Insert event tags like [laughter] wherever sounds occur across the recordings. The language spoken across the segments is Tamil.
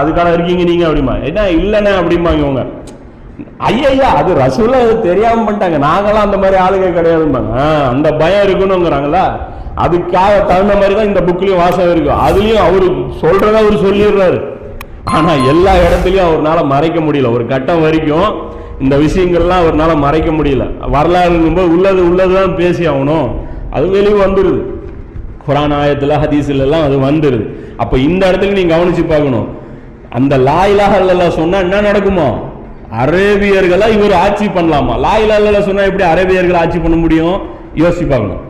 அதுக்கான இருக்கீங்க நீங்க அப்படிமா. என்ன இல்லைண்ணே அப்படிம்பாங்க இவங்க. ஐயா அது ரசூல அது தெரியாம பண்ணிட்டாங்க. நாங்களாம் அந்த மாதிரி ஆளுங்க கிடையாதும்பாங்க. அந்த பயம் இருக்குன்னுங்கிறாங்களா அதுக்காக தகுந்த மாதிரி தான் இந்த புக்லயும் வாசகம் இருக்கு. அதுலயும் அவரு சொல்றத அவர் சொல்லிடுறாரு. ஆனா எல்லா இடத்துலயும் அவர்னால மறைக்க முடியல. ஒரு கட்டம் வரைக்கும் இந்த விஷயங்கள்லாம் அவர்னால மறைக்க முடியல. வரலாறுங்கும்போது உள்ளது உள்ளதுதான் பேசி ஆகணும். அது வெளியே வந்துருது. குரான் ஆயத்துல ஹதீஸ்ல எல்லாம் அது வந்துருது. அப்ப இந்த இடத்துல நீங்க கவனிச்சு பார்க்கணும். அந்த லாயிலாக இல்லல்லா சொன்னா என்ன நடக்குமோ? அரேபியர்களை இவர் ஆட்சி பண்ணலாமா? லாயிலா இல்லல்லா சொன்னா எப்படி அரேபியர்கள் ஆட்சி பண்ண முடியும்? யோசிப்பாங்க பார்க்கணும்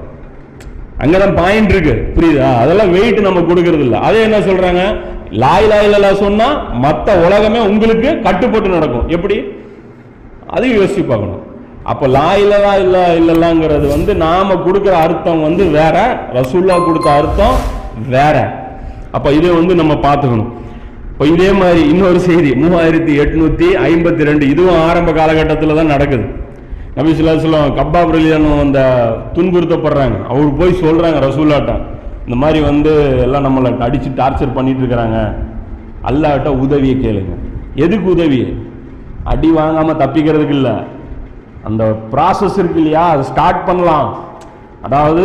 அங்கதான் பாயிண்ட் இருக்கு. புரியுதா? அதெல்லாம் வெயிட் நம்ம கொடுக்கறது இல்லை. அதே என்ன சொல்றாங்க? லாயிலா இல்லல்லா சொன்னா மற்ற உலகமே உங்களுக்கு கட்டுப்பட்டு நடக்கும். எப்படி? அதையும் யோசிச்சு பார்க்கணும் அப்போ லா இல்லலா இல்ல இல்லலாங்கிறது வந்து நாம கொடுக்குற அர்த்தம் வந்து வேற ரசூல்லா கொடுத்த அர்த்தம் வேற. அப்போ இதை வந்து நம்ம பார்த்துக்கணும். இப்போ இதே மாதிரி இன்னொரு செய்தி மூவாயிரத்தி எட்நூத்தி ஐம்பத்தி ரெண்டு இதுவும் ஆரம்ப காலகட்டத்தில் தான் நடக்குது. நபி சொல்லாஸ்லாம் கப்பாப் ரலியானும் அந்த துன்புறுத்தப்படுறாங்க. அவர் போய் சொல்றாங்க ரசூல்லாட்டம் இந்த மாதிரி வந்து எல்லாம் நம்மளை அடிச்சு டார்ச்சர் பண்ணிட்டு இருக்கிறாங்க. அல்லாட்ட உதவியை கேளுங்க. எதுக்கு உதவி அடி வாங்காம தப்பிக்கிறதுக்கு இல்லை. அந்த ப்ராசஸ் இருக்கு இல்லையா? அதை ஸ்டார்ட் பண்ணலாம். அதாவது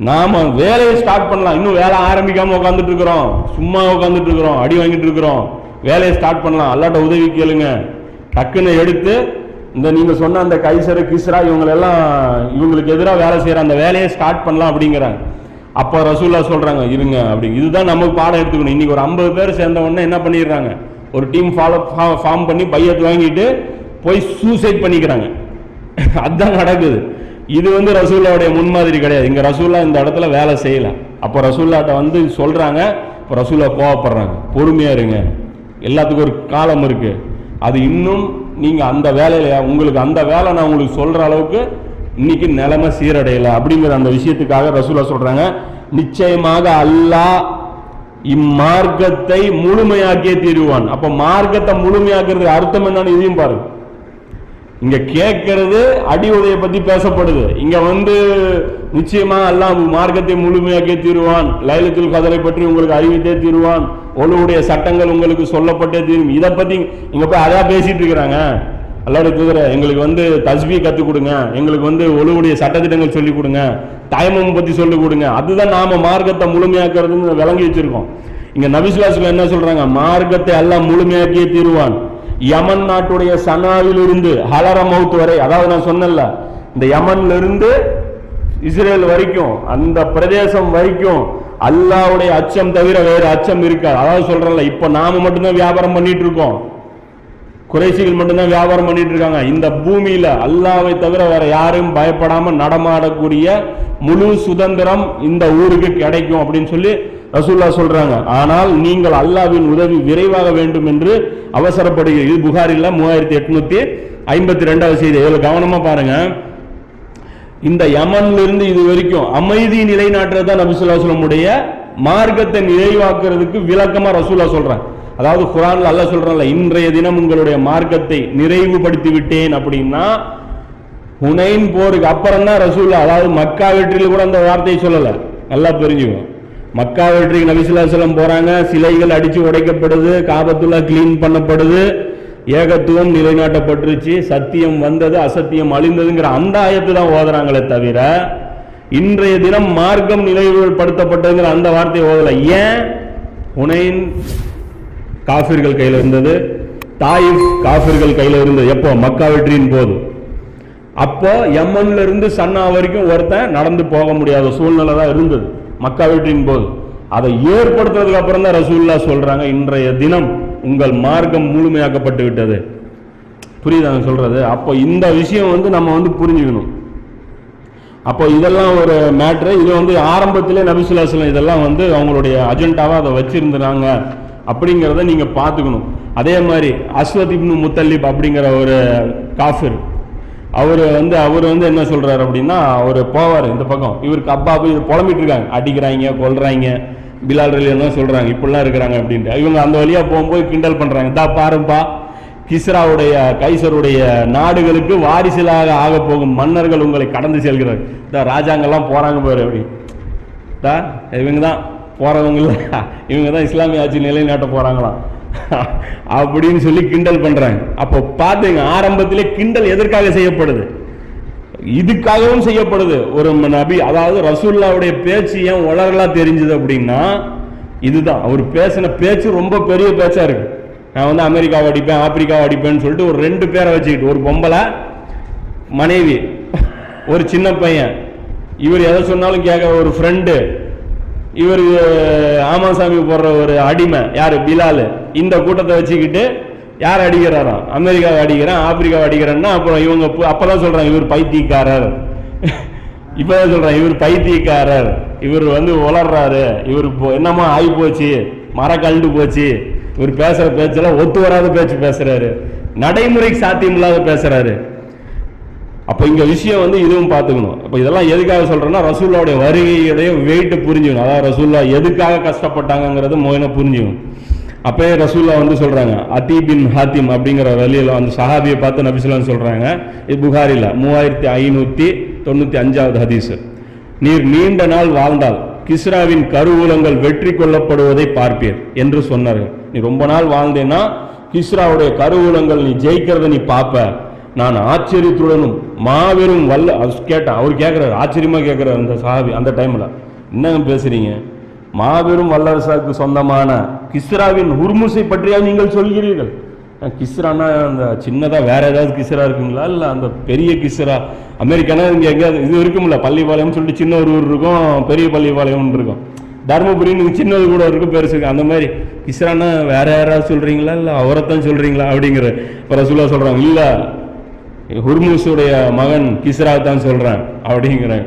நாம வேலையை ஸ்டார்ட் பண்ணலாம். இன்னும் வேலை ஆரம்பிக்காம உட்காந்துட்டு இருக்கிறோம். சும்மா உட்காந்துட்டு இருக்கிறோம். அடி வாங்கிட்டு இருக்கிறோம். வேலையை ஸ்டார்ட் பண்ணலாம். அல்லாட்ட உதவி கேளுங்க. டக்குன்னு எடுத்து இந்த நீங்க சொன்ன அந்த கைசரு கிஸ்ரா இவங்களெல்லாம் இவங்களுக்கு எதிராக வேலை செய்யற அந்த வேலையை ஸ்டார்ட் பண்ணலாம் அப்படிங்கிறாங்க. அப்போ ரசூல்லா சொல்றாங்க இருங்க அப்படி. இதுதான் நமக்கு பாடம் எடுத்துக்கணும். இன்னைக்கு ஒரு ஐம்பது பேர் சேர்ந்த உடனே என்ன பண்ணிடுறாங்க? ஒரு டீம் ஃபாலோ ஃபார்ம் பண்ணி பையத்து வாங்கிட்டு போய் சூசைட் பண்ணிக்கிறாங்க. [laughs] அதுதான் நடக்குது. இது வந்து ரசூல்லாவுடைய முன்மாதிரி கிடையாது. இங்கே ரசூல்லா இந்த இடத்துல வேலை செய்யலை. அப்போ ரசூல்லாட்ட வந்து சொல்கிறாங்க இப்போ ரசூல்லா கோவப்படுறாங்க. பொறுமையாக இருங்க. எல்லாத்துக்கும் ஒரு காலம் இருக்குது அது இன்னும் நீங்கள் அந்த வேலையில உங்களுக்கு அந்த வேலை நான் உங்களுக்கு சொல்கிற அளவுக்கு இன்னைக்கு நிலைமை சீரடையலை அப்படிங்கிற அந்த விஷயத்துக்காக ரசூலா சொல்கிறாங்க நிச்சயமாக அல்லாஹ் இம்மார்க்கத்தை முழுமையாக்கியே தீருவான். அப்போ மார்க்கத்தை முழுமையாக்குறதுக்கு அர்த்தம் என்னன்னு இதையும் பாருங்கள் இங்க கேட்கறது அடி உதையை பத்தி பேசப்படுது. இங்க வந்து நிச்சயமா எல்லாம் மார்க்கத்தை முழுமையாக்கே தீருவான். லைலத்துல் கதரை பற்றி உங்களுக்கு அறிவித்தே தீருவான். ஒழுவுடைய சட்டங்கள் உங்களுக்கு சொல்லப்பட்டே தீரும். இதை பத்தி இங்க போய் அதான் பேசிட்டு இருக்கிறாங்க. அல்லாவுடைய தூதர எங்களுக்கு வந்து தஸ்பி கத்து கொடுங்க. எங்களுக்கு வந்து ஒழுவுடைய சட்டத்திட்டங்கள் சொல்லி கொடுங்க. டைமம் பத்தி சொல்லி கொடுங்க. அதுதான் நாம மார்க்கத்தை முழுமையாக்குறதுன்னு விளங்கி வச்சிருக்கோம். இங்க நபிசுலாசுல என்ன சொல்றாங்க? மார்க்கத்தை எல்லாம் முழுமையாக்கியே தீருவான். யமன் நாட்டுடைய சனாவிலிருந்து ஹலரமௌத் வரை அதாவது நான் சொன்னேன்ல இந்த யமன்ல இருந்து இஸ்ரேல் வரைக்கும் அந்த பிரதேசம் வரைக்கும் அல்லாவுடைய அச்சம் தவிர வேறு அச்சம் இருக்காது. அதாவது சொல்றேன்ல இப்ப நாம மட்டும்தான் வியாபாரம் பண்ணிட்டு இருக்கோம். குறைசிகள் மட்டும்தான் வியாபாரம் பண்ணிட்டு இருக்காங்க. இந்த பூமியில அல்லாவை தவிர வேற யாரும் பயப்படாம நடமாடக்கூடிய முழு சுதந்திரம் இந்த ஊருக்கு கிடைக்கும் அப்படின்னு சொல்லி ரசூல்லா சொல்றாங்க. ஆனால் நீங்கள் அல்லாவின் உதவி விரைவாக வேண்டும் என்று அவசரப்படுகிறது. இது புகாரில் மூவாயிரத்தி எட்நூத்தி ஐம்பத்தி ரெண்டாவது செய்தி. இதில் கவனமா பாருங்க. இந்த யமன்ல இருந்து இது வரைக்கும் அமைதி நிலைநாட்டுறது தான் நபிசுல்லாஸ்லமுடைய மார்க்கத்தை நிறைவாக்குறதுக்கு விளக்கமா ரசூல்லா சொல்றாங்க. அதாவது குரான்ல அல்ல சொல்றான்ல இன்றைய தினம் உங்களுடைய மார்க்கத்தை நிறைவுபடுத்தி விட்டேன் அப்படின்னா ஹுனைன் போருக்கு அப்புறம் தான் ரசூல்லா அதாவது மக்கா வெற்றியில் கூட அந்த வார்த்தையை சொல்லலை. நல்லா தெரிஞ்சுக்கும் மக்கா வெற்றிக்கு நபிசுல்லாஸ்லம் போறாங்க. சிலைகள் அடிச்சு உடைக்கப்படுது. காபத்துல்லா கிளீன் பண்ணப்படுது. ஏகத்துவம் நிலைநாட்டப்பட்டுருச்சு. சத்தியம் வந்தது அசத்தியம் அழிந்ததுங்கிற அந்த ஆயத்து தான் ஓதுறாங்களே தவிர இன்றைய தினம் மார்க்கம் நிலைவுபடுத்தப்பட்டதுங்கிற அந்த வார்த்தையை ஓதல. ஏன்? உனையின் காஃபிர்கள் கையில் இருந்தது. தாயிஃப் காஃபிர்கள் கையில் இருந்தது. எப்போ? மக்கா வெற்றியின் போது. அப்போ எம்என்ல இருந்து சன்னா வரைக்கும் ஒருத்தன் நடந்து போக முடியாத சூழ்நிலை தான் இருந்தது. மக்கா வெற்றியின் போது. அதை ஏற்படுத்துறதுக்கு அப்புறம் தான் ரசூல்லா சொல்றாங்க இன்றைய தினம் உங்கள் மார்க்கம் முழுமையாக்கப்பட்டு விட்டது புரியுதாங்க சொல்றது? அப்போ இந்த விஷயம் வந்து நம்ம வந்து புரிஞ்சுக்கணும். அப்போ இதெல்லாம் ஒரு மேட்ரு. இது வந்து ஆரம்பத்திலே நபிசுல்லாஸ்லம் இதெல்லாம் வந்து அவங்களுடைய அஜெண்டாவாக அதை வச்சிருந்துறாங்க அப்படிங்கிறத நீங்கள் பார்த்துக்கணும். அதே மாதிரி அஸ்வத் இப்னு முத்தல்லிப் அப்படிங்கிற ஒரு காஃபிர் அவர் வந்து அவர் வந்து என்ன சொல்கிறார் அப்படின்னா அவர் போவார் இந்த பக்கம். இவருக்கு அப்பா போய் இது புலம்பிட்டு இருக்காங்க. அடிக்கிறாங்க கொள்றாங்க பிலால் ரலியன் சொல்கிறாங்க இப்படிலாம் இருக்கிறாங்க அப்படின்ட்டு. இவங்க அந்த வழியா போகும்போது கிண்டல் பண்ணுறாங்க தா பாருப்பா கிஸ்ராவுடைய கைசருடைய நாடுகளுக்கு வாரிசுலாக ஆக போகும் மன்னர்கள் உங்களை கடந்து செல்கிறார் இந்த ராஜாங்கெல்லாம் போகிறாங்க பாரு அப்படி. தா இவங்க தான் போகிறவங்கள இவங்க தான் இஸ்லாமிய ஆட்சி நிலைநாட்ட போகிறாங்களாம் [laughs] அப்படின்னு சொல்லி கிண்டல் பண்றாங்க. அப்போ பார்த்தீங்க ஆரம்பத்திலே கிண்டல் எதற்காக செய்யப்படுது? இதுக்காகவும் செய்யப்படுது. ஒரு நபி அதாவது ரசூல்லாவுடைய பேச்சு ஏன் உலர்களா தெரிஞ்சது அப்படின்னா இதுதான். அவர் பேசின பேச்சு ரொம்ப பெரிய பேச்சா இருக்கு. நான் வந்து அமெரிக்காவை அடிப்பேன் ஆப்பிரிக்காவை அடிப்பேன்னு சொல்லிட்டு ஒரு ரெண்டு பேரை வச்சுக்கிட்டு ஒரு பொம்பளை மனைவி ஒரு சின்ன பையன். இவர் எதை சொன்னாலும் கேட்க ஒரு ஃப்ரெண்டு இவர் ஆமாசாமி போடுற ஒரு அடிமை. யார்? பிலால். இந்த கூட்டத்தை வச்சுக்கிட்டு யார் அடிக்கிறாராம்? அமெரிக்காவை அடிக்கிறேன் ஆப்பிரிக்காவை அடிக்கிறேன்னா அப்புறம் இவங்க அப்போ தான் சொல்றாங்க இவர் பைத்தியக்காரர். இப்பதான் சொல்றாங்க இவர் பைத்தியக்காரர். இவர் வந்து உளர்றாரு. இவர் இப்போ என்னமோ ஆகி போச்சு மர கழுண்டு போச்சு. இவர் பேசுகிற பேச்செல்லாம் ஒத்து வராத பேச்சு பேசுகிறாரு நடைமுறைக்கு சாத்தியம் இல்லாத பேசுகிறாரு அப்போ இங்கே விஷயம் வந்து இதுவும் பார்த்துக்கணும். அப்போ இதெல்லாம் எதுக்காக சொல்கிறேன்னா ரசூல்லாவுடைய வருகையுடைய வெயிட்டை புரிஞ்சுக்கணும். அதாவது ரசூல்லா எதுக்காக கஷ்டப்பட்டாங்கங்கிறது மோயின புரிஞ்சுக்கணும். அப்போயே ரசூல்லா வந்து சொல்கிறாங்க அதி பின் ஹாத்திம் அப்படிங்கிற வழியில் அந்த சஹாபியை பார்த்து நபிசுல்லாம் சொல்கிறாங்க இது புகாரில் மூவாயிரத்தி ஐநூற்றி தொண்ணூற்றி அஞ்சாவது ஹதீஸ். நீர் நீண்ட நாள் வாழ்ந்தால் கிஸ்ராவின் கருவூலங்கள் வெற்றி கொள்ளப்படுவதை பார்ப்பீர் என்று சொன்னார்கள். நீ ரொம்ப நாள் வாழ்ந்தேன்னா கிஸ்ராவுடைய கருவூலங்கள் நீ ஜெயிக்கிறத நீ பார்ப்ப. நான் ஆச்சரியத்துடனும் மாபெரும் வல்ல அது கேட்டேன் அவர் கேட்குறாரு ஆச்சரியமாக கேட்குறாரு அந்த சாவி அந்த டைமில் என்னங்க பேசுகிறீங்க மாபெரும் வல்லரசாக்கு சொந்தமான கிஸ்ராவின் உருமுசை பற்றியா நீங்கள் சொல்கிறீர்கள்? கிஸ்ரானா அந்த சின்னதாக வேற ஏதாவது கிஸ்ரா இருக்குங்களா? இல்லை அந்த பெரிய கிஸ்ரா அமெரிக்கானா இங்கே எங்கேயாவது இது இருக்கும்ல பள்ளிப்பாளையம் சொல்லிட்டு சின்ன ஒரு ஊர் இருக்கும் பெரிய பள்ளிப்பாளையம்னு இருக்கும். தருமபுரின்னு சின்னது கூட இருக்கும் பெருசு இருக்கு. அந்த மாதிரி கிஸ்ரானா வேற யாராவது சொல்கிறீங்களா இல்லை அவரைத்தான் சொல்கிறீங்களா அப்படிங்கிற இப்ப ரசூலா இல்லை ஹுர்முஸுடைய மகன் கிஸ்ரா தான் சொல்கிறேன் அப்படிங்கிறாங்க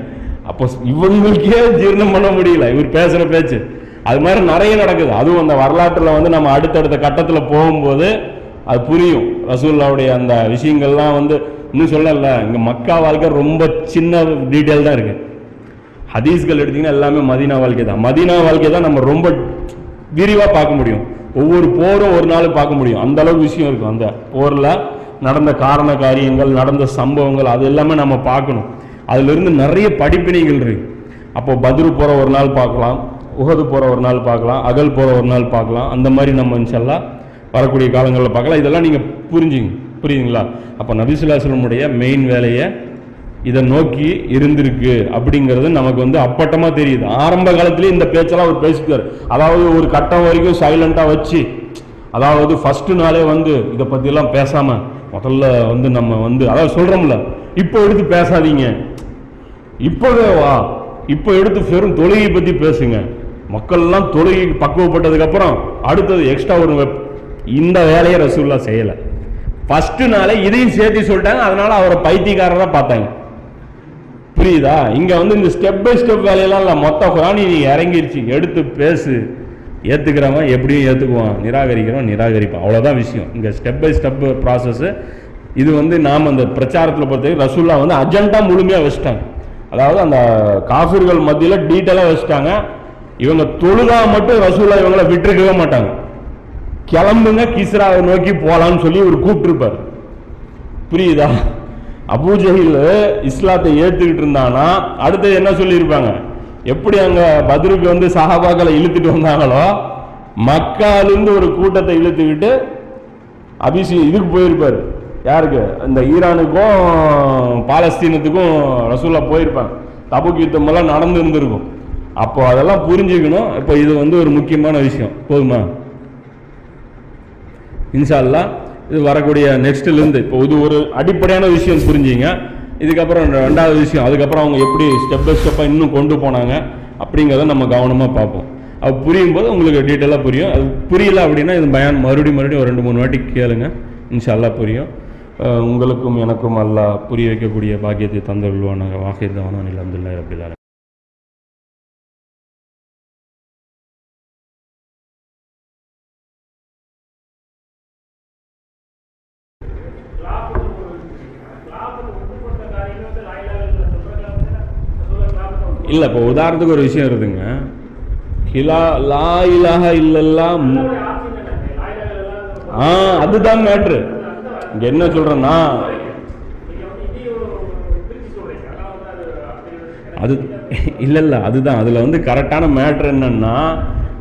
அப்போ இவங்களுக்கே ஜீரணம் பண்ண முடியல இவர் பேசுகிற பேச்சு. அது மாதிரி நிறைய நடக்குது. அதுவும் அந்த வரலாற்றில் வந்து நம்ம அடுத்தடுத்த கட்டத்தில் போகும்போது அது புரியும். ரசூல்லாவுடைய அந்த விஷயங்கள்லாம் வந்து இன்னும் சொல்லல இங்கே மக்கா வாழ்க்கை ரொம்ப சின்ன டீட்டெயில் தான் இருக்குது ஹதீஸ்கள் எடுத்தீங்கன்னா எல்லாமே மதீனா வாழ்க்கை தான். மதீனா வாழ்க்கை தான் நம்ம ரொம்ப விரிவாக பார்க்க முடியும். ஒவ்வொரு போரும் ஒரு நாள் பார்க்க முடியும். அந்த அளவுக்கு விஷயம் இருக்கும். அந்த போரில் நடந்த காரண காரியங்கள் நடந்த சம்பவங்கள் அது எல்லாமே நம்ம பார்க்கணும். அதிலிருந்து நிறைய படிப்பினைகள் இருக்கு. அப்போ பத்ரு போகிற ஒரு நாள் பார்க்கலாம் உகது போகிற ஒரு நாள் பார்க்கலாம் அகல் போகிற ஒரு நாள் பார்க்கலாம் அந்த மாதிரி நம்ம இன்ஷல்லா வரக்கூடிய காலங்களில் பார்க்கலாம். இதெல்லாம் நீங்கள் புரிஞ்சுங்க புரியுதுங்களா? அப்போ நபிசுல்லாஸ்லமுடைய மெயின் வேலையை இதை நோக்கி இருந்திருக்கு அப்படிங்கிறது நமக்கு வந்து அப்பட்டமாக தெரியுது. ஆரம்ப காலத்திலேயே இந்த பேச்செல்லாம் அவர் பேசிட்டார் அதாவது ஒரு கட்டம் வரைக்கும் சைலண்ட்டாக வச்சு அதாவது ஃபஸ்ட்டு நாளே வந்து இதை பற்றியெல்லாம் பேசாமல் முதல்ல வந்து நம்ம வந்து அதாவது சொல்றோம்ல இப்போ எடுத்து பேசாதீங்க. இப்போவே வா. இப்போ எடுத்து வெறும் தொழுகை பத்தி பேசுங்க. மக்கள்லாம் தொழுகை பக்குவப்பட்டதுக்கு அப்புறம் அடுத்தது எக்ஸ்ட்ரா ஒரு வெப்- இந்த வேலையை ரசூல்லா செய்யலை. ஃபஸ்ட்டு நாளே இதையும் சேர்த்து சொல்லிட்டாங்க அதனால அவரை பைத்தியக்காரராக பார்த்தாங்க. புரியுதா? இங்கே வந்து இந்த ஸ்டெப் பை ஸ்டெப் வேலையெல்லாம் இல்லை மொத்த குரான் நீ இறங்கிருச்சு. எடுத்து பேசு. ஏற்றுக்கிறவன் எப்படியும் ஏற்றுக்குவான் நிராகரிக்கிறவன் நிராகரிப்பான். அவ்வளோதான் விஷயம். இங்கே ஸ்டெப் பை ஸ்டெப் ப்ராசஸ்ஸு இது வந்து நாம் அந்த பிரச்சாரத்தில் பொறுத்தவரைக்கும் ரசூல்லா வந்து அஜெண்டா முழுமையாக வச்சுட்டாங்க. அதாவது அந்த காஃபிர்கள் மத்தியில் டீட்டெயிலாக வச்சுட்டாங்க. இவங்க தொழுகா மட்டும் ரசூல்லா இவங்களை விட்டுருக்கவே மாட்டாங்க. கிளம்புங்க கிஸ்ராவை நோக்கி போகலான்னு சொல்லி இவர் கூப்பிட்டுருப்பார். புரியுதா? அபூஜஹில் இஸ்லாத்தை ஏற்றுக்கிட்டு இருந்தானா? அடுத்தது என்ன சொல்லியிருப்பாங்க? எப்படி அங்க பதிலுக்கு வந்து சஹாபாக்களை இழுத்துட்டு வந்தாங்களோ மக்காலிருந்து ஒரு கூட்டத்தை இழுத்துக்கிட்டு அபிஷி இதுக்கு போயிருப்பாரு. யாருக்கு? இந்த ஈரானுக்கும் பாலஸ்தீனத்துக்கும் ரசூலா போயிருப்பாங்க. தபுக் யுத்தம் எல்லாம் நடந்து இருந்திருக்கும் அப்போ அதெல்லாம் புரிஞ்சுக்கணும். இப்போ இது வந்து ஒரு முக்கியமான விஷயம். போதுமா? இன்ஷா இது வரக்கூடிய நெக்ஸ்ட்லேருந்து இப்போ இது ஒரு அடிப்படையான விஷயம் புரிஞ்சுங்க. இதுக்கப்புறம் ரெண்டாவது விஷயம் அதுக்கப்புறம் அவங்க எப்படி ஸ்டெப் பை ஸ்டெப்பாக இன்னும் கொண்டு போனாங்க அப்படிங்கிறத நம்ம கவனமாக பார்ப்போம். அது புரியும் போது உங்களுக்கு டீட்டெயிலாக புரியும். அது புரியல அப்படின்னா இது பயன் மறுபடியும் மறுபடியும் ஒரு ரெண்டு மூணு வாட்டி கேளுங்க. இன்ஷா புரியும். உங்களுக்கும் எனக்கும் நல்லா புரிய வைக்கக்கூடிய பாக்கியத்தை தந்தருள்வானாங்க வாகிர் தவானா அலமதுல்லா ரபில் இல்லை இப்போ உதாரணத்துக்கு ஒரு விஷயம் இருக்குதுங்க. கிலா லா இலாக இல்லெல்லாம் ஆ அதுதான் மேட்ரு இங்கே என்ன சொல்கிறேன்னா அது இல்லை இல்லை அதுதான். அதில் வந்து கரெக்டான மேட்ரு என்னன்னா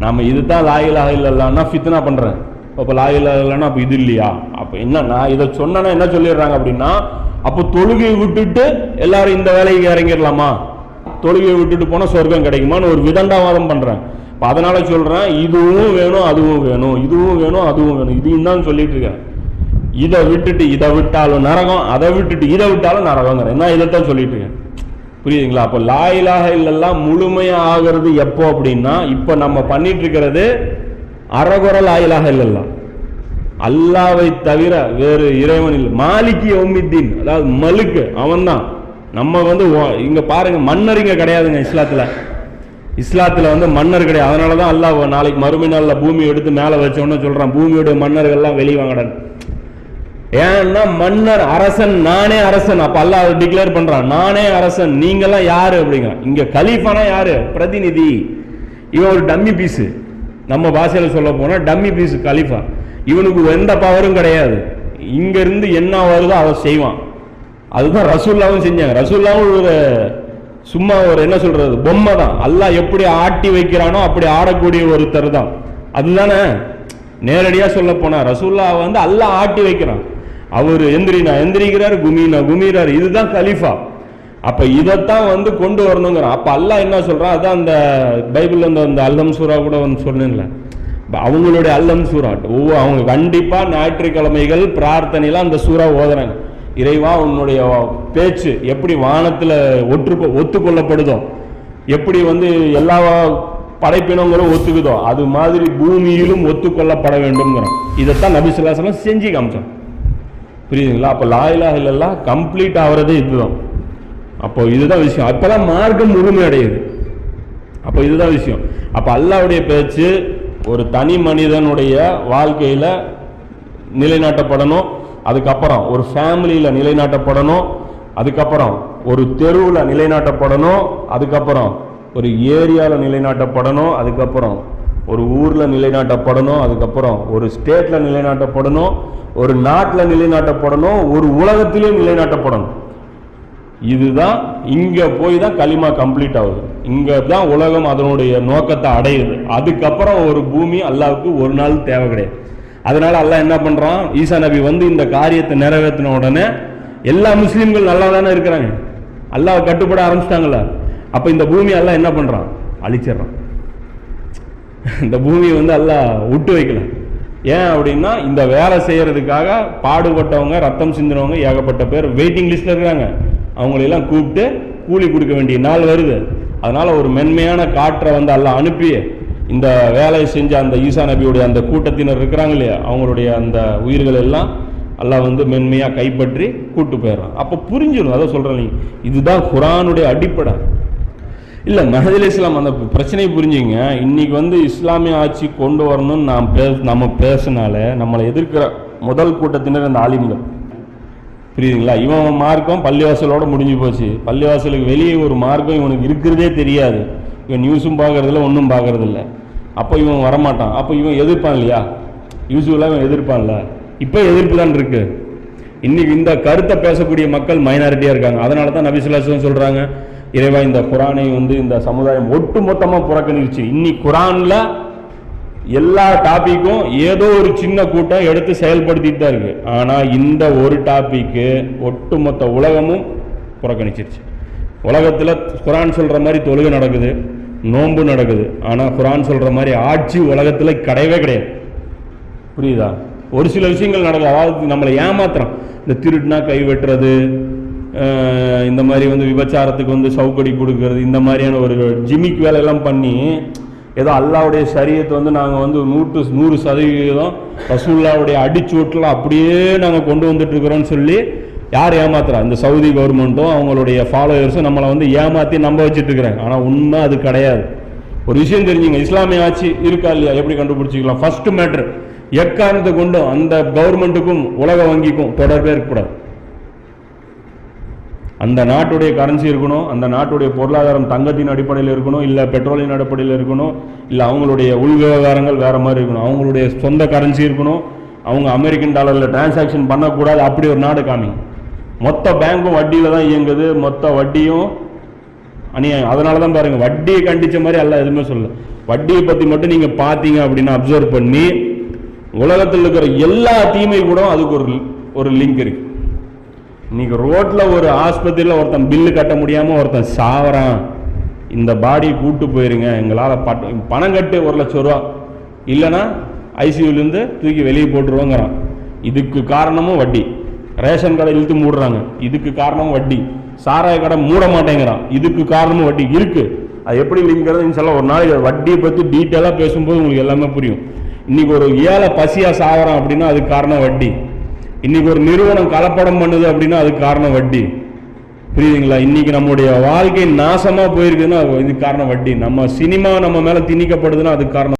இது இதுதான் லாயிலாக இல்லைன்னா ஃபித்னா பண்ணுறேன் அப்போ லாயிலாக இல்லைன்னா அப்போ இது இல்லையா? அப்போ என்னன்னா இதை சொன்னா என்ன சொல்லிடுறாங்க அப்படின்னா அப்போ தொழுகையை விட்டுட்டு எல்லாரும் இந்த வேலைக்கு இறங்கிடலாமா? தொழுகையை விட்டுட்டு போனால் சொர்க்கம் கிடைக்குமான்னு ஒரு விதண்டாவாதம் பண்ணுறேன் இப்போ அதனால் சொல்கிறேன் இதுவும் வேணும் அதுவும் வேணும் இதுவும் வேணும் அதுவும் வேணும் இதையும் தான் சொல்லிட்டு இருக்கேன். இதை விட்டுட்டு இதை விட்டாலும் நரகம் அதை விட்டுட்டு இதை விட்டாலும் நரகங்கிறேன் நான் இதைத்தான் சொல்லிட்டு இருக்கேன். புரியுதுங்களா? அப்போ லாயிலாக இல்லெல்லாம் முழுமையாக ஆகிறது எப்போ அப்படின்னா இப்போ நம்ம பண்ணிட்டு இருக்கிறது அறகுற லாயிலாக இல்லல்லாம் அல்லாவை தவிர வேறு இறைவன் இல்லை. மாலிக்கு ஒம்மித்தீன் அதாவது மலுக்கு அவன்தான். நம்ம வந்து இங்கே பாருங்கள் பாருங்க மன்னர் இங்கே கிடையாதுங்க இஸ்லாத்தில். இஸ்லாத்தில் வந்து மன்னர் கிடையாது. அதனால தான் அல்லாஹ் நாளைக்கு மறுமை நாளில் பூமி எடுத்து மேலே வச்சோன்னு சொல்கிறான் பூமியோட மன்னர்கள்லாம் வெளிவாங்கடன் ஏன்னா மன்னர் அரசன் நானே அரசன். அப்போ அல்லாஹ் டிக்ளேர் பண்ணுறான் நானே அரசன் நீங்கெல்லாம் யார் அப்படிங்க. இங்கே கலீஃபானா யார்? பிரதிநிதி. இவன் ஒரு டம்மி பீஸு நம்ம பாஷையில் சொல்ல போனால் டம்மி பீஸு கலீஃபா. இவனுக்கு எந்த பவரும் கிடையாது. இங்கேருந்து என்ன வருதோ அதை செய்வான். அதுதான் ரசூல்லாவும் செஞ்சாங்க. ரசூல்லாவும் ஒரு சும்மா ஒரு என்ன சொல்றது? பொம்மை தான் அல்லாஹ் எப்படி ஆட்டி வைக்கிறானோ அப்படி ஆடக்கூடிய ஒருத்தர் தான். அதுதானே? நேரடியா சொல்ல போனா ரசூல்லா வந்து அல்லாஹ் ஆட்டி வைக்கிறான். அவர் எந்திரினா எந்திரிக்கிறார் குமினா குமிறார். இதுதான் கலீஃபா. அப்ப இதைத்தான் வந்து கொண்டு வரணுங்கிறான் அப்ப அல்லாஹ் என்ன சொல்றான்? அதான் அந்த பைபிள் அந்த அந்த அல்லம் சூரா கூட வந்து சொன்னேன்ல. அவங்களுடைய அல்லம் சூரா ஒவ்வொரு அவங்க கண்டிப்பா ஞாயிற்றுக்கிழமைகள் பிரார்த்தனையில் அந்த சூறா ஓதுறாங்க. இறைவா உன்னுடைய பேச்சு எப்படி வானத்தில் ஒற்று ஒத்துக்கொள்ளப்படுதோ எப்படி வந்து எல்லா படைப்பினங்களும் ஒத்துக்குதோ அது மாதிரி பூமியிலும் ஒத்துக்கொள்ளப்பட வேண்டும்ங்கிறோம். இதைத்தான் நபி செஞ்சு காமிச்சோம் புரியுதுங்களா? அப்போ லாயிலாக இல்லெல்லாம் கம்ப்ளீட் ஆகிறதே இதுதான். அப்போ இதுதான் விஷயம். அப்போதான் மார்க்கம் முழுமை அடையுது. அப்போ இதுதான் விஷயம். அப்போ அல்லாவுடைய பேச்சு ஒரு தனி மனிதனுடைய வாழ்க்கையில் நிலைநாட்டப்படணும். அதுக்கப்புறம் ஒரு ஃபேமிலியில் நிலைநாட்டப்படணும் அதுக்கப்புறம் ஒரு தெருவில் நிலைநாட்டப்படணும் அதுக்கப்புறம் ஒரு ஏரியாவில் நிலைநாட்டப்படணும் அதுக்கப்புறம் ஒரு ஊரில் நிலைநாட்டப்படணும் அதுக்கப்புறம் ஒரு ஸ்டேட்டில் நிலைநாட்டப்படணும் ஒரு நாட்டில் நிலைநாட்டப்படணும் ஒரு உலகத்திலே நிலைநாட்டப்படணும். இதுதான் இங்கே போய் தான் களிமா கம்ப்ளீட் ஆகுது. இங்கே தான் உலகம் அதனுடைய நோக்கத்தை அடையுது. அதுக்கப்புறம் ஒரு பூமி அல்லாவுக்கு ஒரு நாள் தேவை கிடையாது. அதனால அல்லாஹ் என்ன பண்ணுறான் ஈசா நபி வந்து இந்த காரியத்தை நிறைவேற்றின உடனே எல்லா முஸ்லீம்கள் நல்லா தானே இருக்கிறாங்க. அல்லாஹ் கட்டுப்பட ஆரம்பிச்சிட்டாங்களா அப்போ இந்த பூமி அல்லாஹ் என்ன பண்ணுறான் அழிச்சிடுறான். இந்த பூமியை வந்து அல்லாஹ் விட்டு வைக்கல. ஏன் அப்படின்னா இந்த வேலை செய்கிறதுக்காக பாடுபட்டவங்க ரத்தம் சிந்தினவங்க ஏகப்பட்ட பேர் வெயிட்டிங் லிஸ்ட்ல இருக்கிறாங்க. அவங்களெல்லாம் கூப்பிட்டு கூலி கொடுக்க வேண்டிய நாள் வருது. அதனால ஒரு மென்மையான காற்றை வந்து எல்லாம் அனுப்பி இந்த வேலையை செஞ்ச அந்த ஈசா நபியுடைய அந்த கூட்டத்தினர் இருக்கிறாங்க இல்லையா? அவங்களுடைய அந்த உயிர்கள் எல்லாம் அல்லாஹ் வந்து மென்மையாக கைப்பற்றி கூட்டு போயிடுறான். அப்போ புரிஞ்சிடும். அதை சொல்கிறேன் நீ. இதுதான் குரானுடைய அடிப்படை. இல்லை மஹதில் இஸ்லாம் அந்த பிரச்சனையை புரிஞ்சுங்க. இன்னைக்கு வந்து இஸ்லாமிய ஆட்சி கொண்டு வரணும்னு நாம் பே நம்ம பேசினால நம்மளை எதிர்க்கிற முதல் கூட்டத்தினர் அந்த ஆலிம்கள். புரியுதுங்களா? இவன் மார்க்கம் பள்ளிவாசலோடு முடிஞ்சு போச்சு. பள்ளிவாசலுக்கு வெளியே ஒரு மார்க்கம் இவனுக்கு இருக்கிறதே தெரியாது. இவன் நியூஸும் பார்க்குறதில்ல ஒன்றும் பார்க்கறதில்ல. அப்போ இவன் வரமாட்டான். அப்போ இவன் எதிர்ப்பான் இல்லையா? யூஸ்வலாக இவன் எதிர்ப்பான்ல. இப்போ எதிர்ப்பு தான் இருக்கு. இன்னைக்கு இந்த கருத்தை பேசக்கூடிய மக்கள் மைனாரிட்டியாக இருக்காங்க. அதனால தான் நபிசுல்லாசன் சொல்கிறாங்க இறைவா இந்த குரானை வந்து இந்த சமுதாயம் ஒட்டு மொத்தமாக புறக்கணிச்சு. இன்னி குரானில் எல்லா டாப்பிக்கும் ஏதோ ஒரு சின்ன கூட்டம் எடுத்து செயல்படுத்திட்டு தான் இருக்கு. ஆனால் இந்த ஒரு டாப்பிக்கு ஒட்டுமொத்த உலகமும் புறக்கணிச்சிருச்சு. உலகத்தில் குரான் சொல்கிற மாதிரி தொழுகை நடக்குது நோன்பு நடக்குது. ஆனால் குரான் சொல்கிற மாதிரி ஆட்சி உலகத்தில் கிடையவே கிடையாது. புரியுதா? ஒரு சில விஷயங்கள் நடக்குது. அதாவது நம்மளை ஏமாத்துறோம் இந்த திருட்டுனா கை வெட்டுறது இந்த மாதிரி வந்து விபச்சாரத்துக்கு வந்து சவுக்கடி கொடுக்கறது இந்த மாதிரியான ஒரு ஜிமிக் வேலையெல்லாம் பண்ணி ஏதோ அல்லாவுடைய சரியத்தை வந்து நாங்கள் வந்து நூற்று நூறு சதவீதம் ரசூல்லாவுடைய அடிச்சுவட்டில் அப்படியே நாங்கள் கொண்டு வந்துட்டு இருக்கிறோம்னு சொல்லி யார் ஏமாத்துறா? இந்த சவுதி கவர்மெண்ட்டும் அவங்களுடைய ஃபாலோயர்ஸும் நம்மளை வந்து ஏமாற்றி நம்ப வச்சுட்டு இருக்கிறாங்க ஆனால் உண்மை அது கிடையாது. ஒரு விஷயம் தெரிஞ்சுங்க. இஸ்லாமிய ஆட்சி இருக்கா இல்லையா? எப்படி கண்டுபிடிச்சிக்கலாம்? ஃபர்ஸ்ட் மேட்ரு எக்காரணத்தை கொண்டும் அந்த கவர்மெண்ட்டுக்கும் உலக வங்கிக்கும் தொடர்பே இருக்கக்கூடாது. அந்த நாட்டுடைய கரன்சி இருக்கணும் அந்த நாட்டுடைய பொருளாதாரம் தங்கத்தின் அடிப்படையில் இருக்கணும் இல்லை பெட்ரோலின் அடிப்படையில் இருக்கணும் இல்லை அவங்களுடைய உள் விவகாரங்கள் வேறு மாதிரி இருக்கணும். அவங்களுடைய சொந்த கரன்சி இருக்கணும். அவங்க அமெரிக்கன் டாலரில் டிரான்சாக்ஷன் பண்ணக்கூடாது. அப்படி ஒரு நாடு காமிங்க. மொத்த பேங்க்கும் வட்டியில் தான் இயங்குது மொத்த வட்டியும் அநியாயம். அதனால தான் பாருங்க வட்டியை கண்டிச்ச மாதிரி அல்ல எதுவுமே சொல்லல. வட்டியை பற்றி மட்டும் நீங்கள் பார்த்தீங்க அப்படின்னு அப்சர்வ் பண்ணி உலகத்தில் இருக்கிற எல்லா தீமை கூட அதுக்கு ஒரு ஒரு லிங்க் இருக்கு. இன்னைக்கு ரோட்டில் ஒரு ஆஸ்பத்திரியில் ஒருத்தன் பில்லு கட்ட முடியாமல் ஒருத்தன் சாவறான். இந்த பாடியை கூட்டு போயிருங்க எங்களால் பட் பணம் கட்டு ஒரு லட்சம் ரூபா. இல்லைன்னா ஐசியூலேருந்து தூக்கி வெளியே போட்டுருவோங்கிறான். இதுக்கு காரணமும் வட்டி. ரேஷன் கடை இழுத்து மூடுறாங்க. இதுக்கு காரணம் வட்டி. சாராய கடை மூட மாட்டேங்கிறான். இதுக்கு காரணமும் வட்டி. இருக்கு. அது எப்படி லிங்கிறது சொல்ல ஒரு நாளைக்கு வட்டியை பற்றி டீட்டெயிலாக பேசும்போது உங்களுக்கு எல்லாமே புரியும். இன்னைக்கு ஒரு ஏழை பசியாக சாகிறான் அப்படின்னா அதுக்கு காரணம் வட்டி. இன்னைக்கு ஒரு நிறுவனம் கலப்படம் பண்ணுது அப்படின்னா அதுக்கு காரணம் வட்டி. புரியுதுங்களா? இன்னைக்கு நம்முடைய வாழ்க்கை நாசமாக போயிருக்குன்னா இதுக்கு காரணம் வட்டி. நம்ம சினிமா நம்ம மேலே திணிக்கப்படுதுன்னா அதுக்கு காரணம்